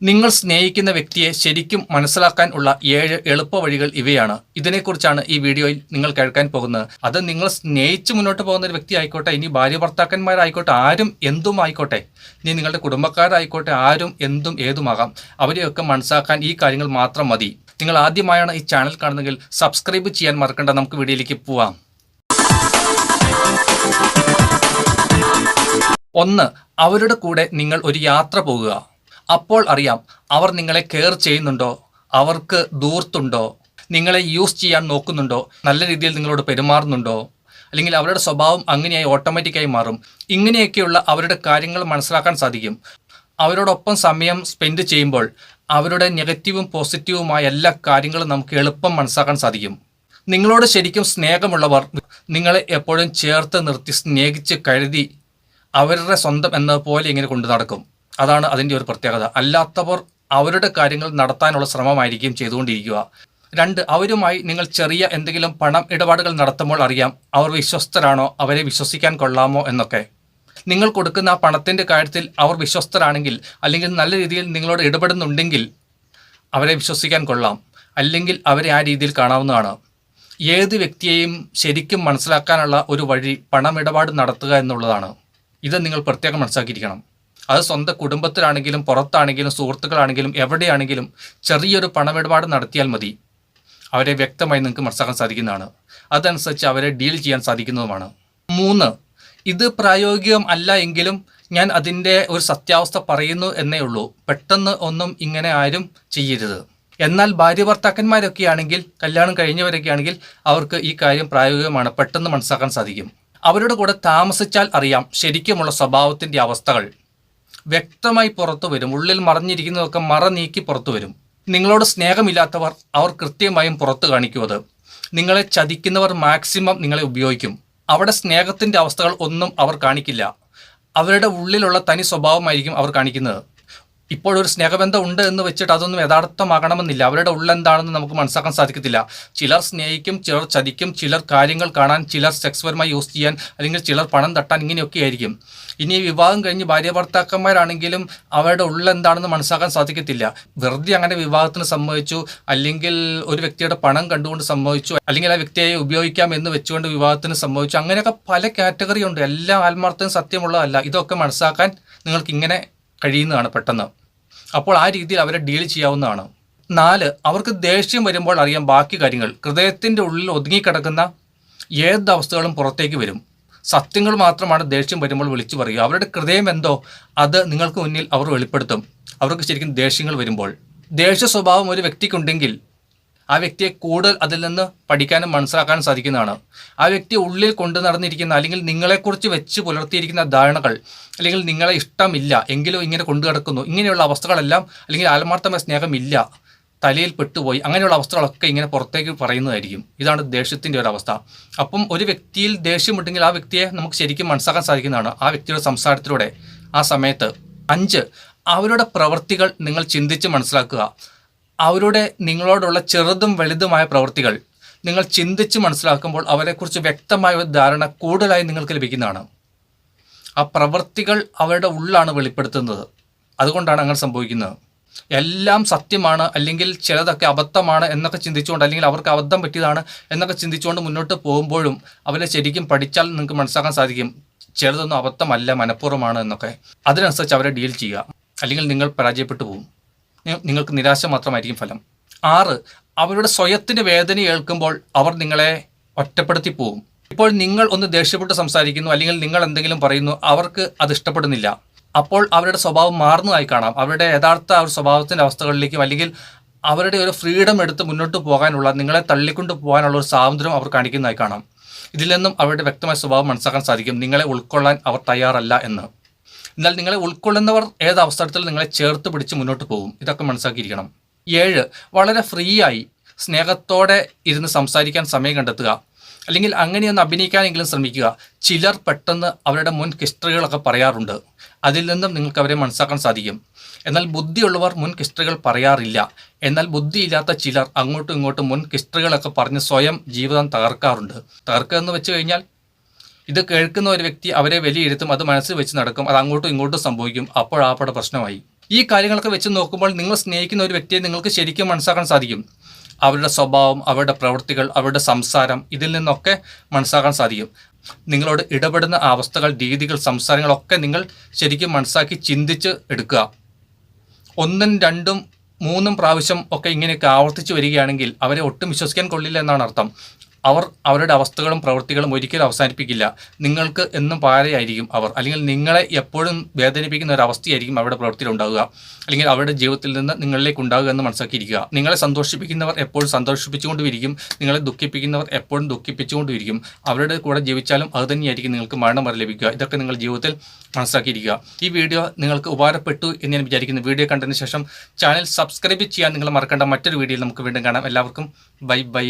നിങ്ങൾ സ്നേഹിക്കുന്ന വ്യക്തിയെ ശരിക്കും മനസ്സിലാക്കാൻ ഉള്ള ഏഴ് എളുപ്പ വഴികൾ ഇവയാണ്. ഇതിനെക്കുറിച്ചാണ് ഈ വീഡിയോയിൽ നിങ്ങൾ കേൾക്കാൻ പോകുന്നത്. അത് നിങ്ങൾ സ്നേഹിച്ച് മുന്നോട്ട് പോകുന്ന ഒരു വ്യക്തി ആയിക്കോട്ടെ ഇനി ഭാര്യ ഭർത്താക്കന്മാരായിക്കോട്ടെ ആരും എന്തും ആയിക്കോട്ടെ ഇനി നിങ്ങളുടെ കുടുംബക്കാരായിക്കോട്ടെ ആരും എന്തും ഏതുമാകാം അവരെയൊക്കെ മനസ്സിലാക്കാൻ ഈ കാര്യങ്ങൾ മാത്രം മതി. നിങ്ങൾ ആദ്യമായാണ് ഈ ചാനൽ കാണുന്നതെങ്കിൽ സബ്സ്ക്രൈബ് ചെയ്യാൻ മറക്കണ്ട. നമുക്ക് വീഡിയോയിലേക്ക് പോവാം. ഒന്ന് അവരുടെ കൂടെ നിങ്ങൾ ഒരു യാത്ര പോകുക. അപ്പോൾ അറിയാം അവർ നിങ്ങളെ കെയർ ചെയ്യുന്നുണ്ടോ? അവർക്ക് ദൂർത്തുണ്ടോ? നിങ്ങളെ യൂസ് ചെയ്യാൻ നോക്കുന്നുണ്ടോ? നല്ല രീതിയിൽ നിങ്ങളോട് പെരുമാറുന്നുണ്ടോ? അല്ലെങ്കിൽ അവരുടെ സ്വഭാവം അങ്ങനെയായി ഓട്ടോമാറ്റിക്കായി മാറും. ഇങ്ങനെയൊക്കെയുള്ള അവരുടെ കാര്യങ്ങൾ മനസ്സിലാക്കാൻ സാധിക്കും. അവരോടൊപ്പം സമയം സ്പെൻഡ് ചെയ്യുമ്പോൾ അവരുടെ നെഗറ്റീവും പോസിറ്റീവുമായ എല്ലാ കാര്യങ്ങളും നമുക്ക് എളുപ്പം മനസ്സിലാക്കാൻ സാധിക്കും. നിങ്ങളോട് ശരിക്കും സ്നേഹമുള്ളവർ നിങ്ങളെ എപ്പോഴും ചേർത്ത് നിർത്തി സ്നേഹിച്ച് കരുതി അവരുടെ സ്വന്തം എന്ന പോലെ ഇങ്ങനെ കൊണ്ടു നടക്കും. അതാണ് അതിന്റെ ഒരു പ്രത്യേകത. അല്ലാത്തവർ അവരുടെ കാര്യങ്ങൾ നടത്താനുള്ള ശ്രമമായിരിക്കും ചെയ്തുകൊണ്ടിരിക്കുക. രണ്ട് അവരുമായി നിങ്ങൾ ചെറിയ എന്തെങ്കിലും പണം ഇടപാടുകൾ നടത്തുമ്പോൾ അറിയാം അവർ വിശ്വസ്തരാണോ അവരെ വിശ്വസിക്കാൻ കൊള്ളാമോ എന്നൊക്കെ. നിങ്ങൾ കൊടുക്കുന്ന ആ പണത്തിന്റെ കാര്യത്തിൽ അവർ വിശ്വസ്തരാണെങ്കിൽ അല്ലെങ്കിൽ നല്ല രീതിയിൽ നിങ്ങളോട് ഇടപെടുന്നുണ്ടെങ്കിൽ അവരെ വിശ്വസിക്കാൻ കൊള്ളാം. അല്ലെങ്കിൽ അവരെ ആ രീതിയിൽ കാണാവുന്നതാണ്. ഏത് വ്യക്തിയെയും ശരിക്കും മനസ്സിലാക്കാനുള്ള ഒരു വഴി പണമിടപാട് നടത്തുക എന്നുള്ളതാണ്. ഇത് നിങ്ങൾ പ്രത്യേകം മനസ്സിലാക്കിയിരിക്കണം. അത് സ്വന്തം കുടുംബത്തിലാണെങ്കിലും പുറത്താണെങ്കിലും സുഹൃത്തുക്കളാണെങ്കിലും എവിടെയാണെങ്കിലും ചെറിയൊരു പണമിടപാട് നടത്തിയാൽ മതി. അവരെ വ്യക്തമായി നിങ്ങൾക്ക് മനസ്സിലാക്കാൻ സാധിക്കുന്നതാണ്. അതനുസരിച്ച് അവരെ ഡീൽ ചെയ്യാൻ സാധിക്കുന്നതുമാണ്. മൂന്ന് ഇത് പ്രായോഗികം അല്ല എങ്കിലും ഞാൻ അതിന്റെ ഒരു സത്യാവസ്ഥ പറയുന്നു എന്നേ ഉള്ളൂ. പെട്ടെന്ന് ഒന്നും ഇങ്ങനെ ആരും ചെയ്യരുത്. എന്നാൽ ഭാര്യ ഭർത്താക്കന്മാരൊക്കെ ആണെങ്കിൽ കല്യാണം കഴിഞ്ഞവരൊക്കെ ആണെങ്കിൽ അവർക്ക് ഈ കാര്യം പ്രായോഗികമാണ്. പെട്ടെന്ന് മനസ്സിലാക്കാൻ സാധിക്കും. അവരുടെ കൂടെ താമസിച്ചാൽ അറിയാം. ശരിക്കുമുള്ള സ്വഭാവത്തിന്റെ അവസ്ഥകൾ. വ്യക്തമായി പുറത്തു വരും. ഉള്ളിൽ മറഞ്ഞിരിക്കുന്നതൊക്കെ മറ നീക്കി പുറത്തു വരും. നിങ്ങളോട് സ്നേഹമില്ലാത്തവർ അവർ കൃത്യമായും പുറത്തു കാണിക്കുമത് നിങ്ങളെ ചതിക്കുന്നവർ മാക്സിമം നിങ്ങളെ ഉപയോഗിക്കും. അവിടെ സ്നേഹത്തിന്റെ അവസ്ഥകൾ ഒന്നും അവർ കാണിക്കില്ല. അവരുടെ ഉള്ളിലുള്ള തനി സ്വഭാവമായിരിക്കും അവർ കാണിക്കുന്നത്. ഇപ്പോൾ ഒരു സ്നേഹബന്ധം ഉണ്ട് എന്ന് വെച്ചിട്ട് അതൊന്നും യഥാർത്ഥമാകണമെന്നില്ല. അവരുടെ ഉള്ളെന്താണെന്ന് നമുക്ക് മനസ്സിലാക്കാൻ സാധിക്കത്തില്ല. ചിലർ സ്നേഹിക്കും ചിലർ ചതിക്കും ചിലർ കാര്യങ്ങൾ കാണാൻ ചിലർ സെക്സ്പരമായി യൂസ് ചെയ്യാൻ അല്ലെങ്കിൽ ചിലർ പണം തട്ടാൻ ഇങ്ങനെയൊക്കെ ആയിരിക്കും. ഇനി വിവാഹം കഴിഞ്ഞ് ഭാര്യ ഭർത്താക്കന്മാരാണെങ്കിലും അവരുടെ ഉള്ളെന്താണെന്ന് മനസ്സിലാക്കാൻ സാധിക്കത്തില്ല. വെറുതെ അങ്ങനെ വിവാഹത്തിന് സമ്മതിച്ചു അല്ലെങ്കിൽ ഒരു വ്യക്തിയുടെ പണം കണ്ടുകൊണ്ട് സമ്മതിച്ചു അല്ലെങ്കിൽ ആ വ്യക്തിയെ ഉപയോഗിക്കാം എന്ന് വെച്ചുകൊണ്ട് വിവാഹത്തിന് സമ്മതിച്ചു. അങ്ങനെയൊക്കെ പല കാറ്റഗറി ഉണ്ട്. എല്ലാ ആത്മാർത്ഥവും സത്യമുള്ളതല്ല. ഇതൊക്കെ മനസ്സിലാക്കാൻ നിങ്ങൾക്ക് ഇങ്ങനെ കഴിയുന്നതാണ് പെട്ടെന്ന്. അപ്പോൾ ആ രീതിയിൽ അവരെ ഡീൽ ചെയ്യാവുന്നതാണ്. നാല് അവർക്ക് ദേഷ്യം വരുമ്പോൾ അറിയാം ബാക്കി കാര്യങ്ങൾ. ഹൃദയത്തിന്റെ ഉള്ളിൽ ഒതുങ്ങിക്കിടക്കുന്ന ഏത് അവസ്ഥകളും പുറത്തേക്ക് വരും. സത്യങ്ങൾ മാത്രമാണ് ദേഷ്യം വരുമ്പോൾ വിളിച്ചു പറയുക. അവരുടെ ഹൃദയം എന്തോ അത് നിങ്ങൾക്ക് മുന്നിൽ അവർ വെളിപ്പെടുത്തും. അവർക്ക് ശരിക്കും ദേഷ്യങ്ങൾ വരുമ്പോൾ. ദേഷ്യ സ്വഭാവം ഒരു വ്യക്തിക്കുണ്ടെങ്കിൽ ആ വ്യക്തിയെ കൂടുതൽ അതിൽ നിന്ന് പഠിക്കാനും മനസ്സിലാക്കാനും സാധിക്കുന്നതാണ്. ആ വ്യക്തി ഉള്ളിൽ കൊണ്ടു നടന്നിരിക്കുന്ന അല്ലെങ്കിൽ നിങ്ങളെക്കുറിച്ച് വെച്ച് പുലർത്തിയിരിക്കുന്ന ധാരണകൾ അല്ലെങ്കിൽ നിങ്ങളെ ഇഷ്ടമില്ല എങ്കിലും ഇങ്ങനെ കൊണ്ടു കിടക്കുന്നു ഇങ്ങനെയുള്ള അവസ്ഥകളെല്ലാം അല്ലെങ്കിൽ ആത്മാർത്ഥമായ സ്നേഹമില്ല തലയിൽ പെട്ടുപോയി അങ്ങനെയുള്ള അവസ്ഥകളൊക്കെ ഇങ്ങനെ പുറത്തേക്ക് പറയുന്നതായിരിക്കും. ഇതാണ് ദേഷ്യത്തിന്റെ ഒരു അവസ്ഥ. അപ്പം ഒരു വ്യക്തിയിൽ ദേഷ്യമുണ്ടെങ്കിൽ ആ വ്യക്തിയെ നമുക്ക് ശരിക്കും മനസ്സിലാക്കാൻ സാധിക്കുന്നതാണ് ആ വ്യക്തിയുടെ സംസാരത്തിലൂടെ. ആ സമയത്ത് അഞ്ച് അവരുടെ പ്രവൃത്തികൾ നിങ്ങൾ ചിന്തിച്ച് മനസ്സിലാക്കുക. അവരുടെ നിങ്ങളോടുള്ള ചെറുതും വലുതുമായ പ്രവൃത്തികൾ നിങ്ങൾ ചിന്തിച്ച് മനസ്സിലാക്കുമ്പോൾ അവരെക്കുറിച്ച് വ്യക്തമായ ഒരു ധാരണ കൂടുതലായി നിങ്ങൾക്ക് ലഭിക്കുന്നതാണ്. ആ പ്രവൃത്തികൾ അവരുടെ ഉള്ളാണ് വെളിപ്പെടുത്തുന്നത്. അതുകൊണ്ടാണ് അങ്ങനെ സംഭവിക്കുന്നത്. എല്ലാം സത്യമാണ് അല്ലെങ്കിൽ ചിലതൊക്കെ അബദ്ധമാണ് എന്നൊക്കെ ചിന്തിച്ചുകൊണ്ട് അല്ലെങ്കിൽ അവർക്ക് അബദ്ധം പറ്റിയതാണ് എന്നൊക്കെ ചിന്തിച്ചുകൊണ്ട് മുന്നോട്ട് പോകുമ്പോഴും അവരെ ശരിക്കും പഠിച്ചാൽ നിങ്ങൾക്ക് മനസ്സിലാക്കാൻ സാധിക്കും. ചിലതൊന്നും അബദ്ധമല്ല മനഃപൂർവമാണ് എന്നൊക്കെ. അതിനനുസരിച്ച് അവരെ ഡീൽ ചെയ്യുക. അല്ലെങ്കിൽ നിങ്ങൾ പരാജയപ്പെട്ടു പോകും. നിങ്ങൾക്ക് നിരാശ മാത്രമായിരിക്കും ഫലം. ആറ് അവരുടെ സ്വയത്തിന്റെ വേദന ഏൽക്കുമ്പോൾ അവർ നിങ്ങളെ ഒറ്റപ്പെടുത്തി പോകും. ഇപ്പോൾ നിങ്ങൾ ഒന്ന് ദേഷ്യപ്പെട്ട് സംസാരിക്കുന്നു അല്ലെങ്കിൽ നിങ്ങൾ എന്തെങ്കിലും പറയുന്നു അവർക്ക് അത് ഇഷ്ടപ്പെടുന്നില്ല. അപ്പോൾ അവരുടെ സ്വഭാവം മാറുന്നതായി കാണാം. അവരുടെ യഥാർത്ഥ ആ ഒരു സ്വഭാവത്തിന്റെ അവസ്ഥകളിലേക്കും അല്ലെങ്കിൽ അവരുടെ ഒരു ഫ്രീഡം എടുത്ത് മുന്നോട്ട് പോകാനുള്ള നിങ്ങളെ തള്ളിക്കൊണ്ട് പോകാനുള്ള ഒരു സ്വാതന്ത്ര്യം അവർ കാണിക്കുന്നതായി കാണാം. ഇതിൽ നിന്നും അവരുടെ വ്യക്തമായ സ്വഭാവം മനസ്സിലാക്കാൻ സാധിക്കും. നിങ്ങളെ ഉൾക്കൊള്ളാൻ അവർ തയ്യാറല്ല എന്ന്. എന്നാൽ നിങ്ങളെ ഉൾക്കൊള്ളുന്നവർ ഏത് അവസരത്തിൽ നിങ്ങളെ ചേർത്ത് പിടിച്ച് മുന്നോട്ട് പോകും? ഇതൊക്കെ മനസ്സിലാക്കിയിരിക്കണം. ഏഴ് വളരെ ഫ്രീ ആയി സ്നേഹത്തോടെ ഇരുന്ന് സംസാരിക്കാൻ സമയം കണ്ടെത്തുക. അല്ലെങ്കിൽ അങ്ങനെയൊന്ന് അഭിനയിക്കാനെങ്കിലും ശ്രമിക്കുക. ചിലർ പെട്ടെന്ന് അവരുടെ മുൻ ഹിസ്റ്ററികളൊക്കെ പറയാറുണ്ട്. അതിൽ നിന്നും നിങ്ങൾക്ക് അവരെ മനസ്സാക്കാൻ സാധിക്കും. എന്നാൽ ബുദ്ധിയുള്ളവർ മുൻ ഹിസ്റ്ററികൾ പറയാറില്ല. എന്നാൽ ബുദ്ധിയില്ലാത്ത ചിലർ അങ്ങോട്ടും ഇങ്ങോട്ടും മുൻ ഹിസ്റ്ററികളൊക്കെ പറഞ്ഞ് സ്വയം ജീവിതം തകർക്കാറുണ്ട്. തകർക്കുക എന്ന് വെച്ച് കഴിഞ്ഞാൽ ഇത് കേൾക്കുന്ന ഒരു വ്യക്തി അവരെ വിലയിരുത്തും അത് മനസ്സിൽ വെച്ച് നടക്കും അത് അങ്ങോട്ടും ഇങ്ങോട്ടും സംഭവിക്കും. അപ്പോൾ അപ്പോഴാപ്പടെ പ്രശ്നമായി. ഈ കാര്യങ്ങളൊക്കെ വെച്ച് നോക്കുമ്പോൾ നിങ്ങൾ സ്നേഹിക്കുന്ന ഒരു വ്യക്തിയെ നിങ്ങൾക്ക് ശരിക്കും മനസ്സിലാക്കാൻ സാധിക്കും. അവരുടെ സ്വഭാവം അവരുടെ പ്രവൃത്തികൾ അവരുടെ സംസാരം ഇതിൽ നിന്നൊക്കെ മനസ്സിലാക്കാൻ സാധിക്കും. നിങ്ങളോട് ഇടപെടുന്ന അവസ്ഥകൾ രീതികൾ സംസാരങ്ങളൊക്കെ നിങ്ങൾ ശരിക്കും മനസ്സാക്കി ചിന്തിച്ച് എടുക്കുക. ഒന്നും രണ്ടും മൂന്നും പ്രാവശ്യം ഒക്കെ ഇങ്ങനെയൊക്കെ ആവർത്തിച്ച് വരികയാണെങ്കിൽ അവരെ ഒട്ടും വിശ്വസിക്കാൻ കൊള്ളില്ല എന്നാണ് അർത്ഥം. അവർ അവരുടെ അവസ്ഥകളും പ്രവൃത്തികളും ഒരിക്കലും അവസാനിപ്പിക്കില്ല. നിങ്ങൾക്ക് എന്നും പാരയായിരിക്കും അവർ. അല്ലെങ്കിൽ നിങ്ങളെ എപ്പോഴും വേദനിപ്പിക്കുന്ന ഒരു അവസ്ഥയായിരിക്കും അവരുടെ പ്രവൃത്തിയിൽ ഉണ്ടാകുക അല്ലെങ്കിൽ അവരുടെ ജീവിതത്തിൽ നിന്ന് നിങ്ങളിലേക്ക് ഉണ്ടാവുക എന്ന് മനസ്സിലാക്കിയിരിക്കുക നിങ്ങളെ സന്തോഷിപ്പിക്കുന്നവർ എപ്പോഴും സന്തോഷിപ്പിച്ചുകൊണ്ടിരിക്കും. നിങ്ങളെ ദുഃഖിപ്പിക്കുന്നവർ എപ്പോഴും ദുഃഖിപ്പിച്ചുകൊണ്ടിരിക്കും. അവരുടെ കൂടെ ജീവിച്ചാലും അത് തന്നെയായിരിക്കും നിങ്ങൾക്ക് മരണം വരെ ലഭിക്കുക. ഇതൊക്കെ നിങ്ങൾ ജീവിതത്തിൽ മനസ്സിലാക്കിയിരിക്കുക ഈ വീഡിയോ നിങ്ങൾക്ക് ഉപകാരപ്പെട്ടു എന്ന് ഞാൻ വിചാരിക്കുന്നു. വീഡിയോ കണ്ടതിന് ശേഷം ചാനൽ സബ്സ്ക്രൈബ് ചെയ്യാൻ നിങ്ങൾ മറക്കേണ്ട മറ്റൊരു വീഡിയോയിൽ നമുക്ക് വീണ്ടും കാണാം. എല്ലാവർക്കും ബൈ ബൈ.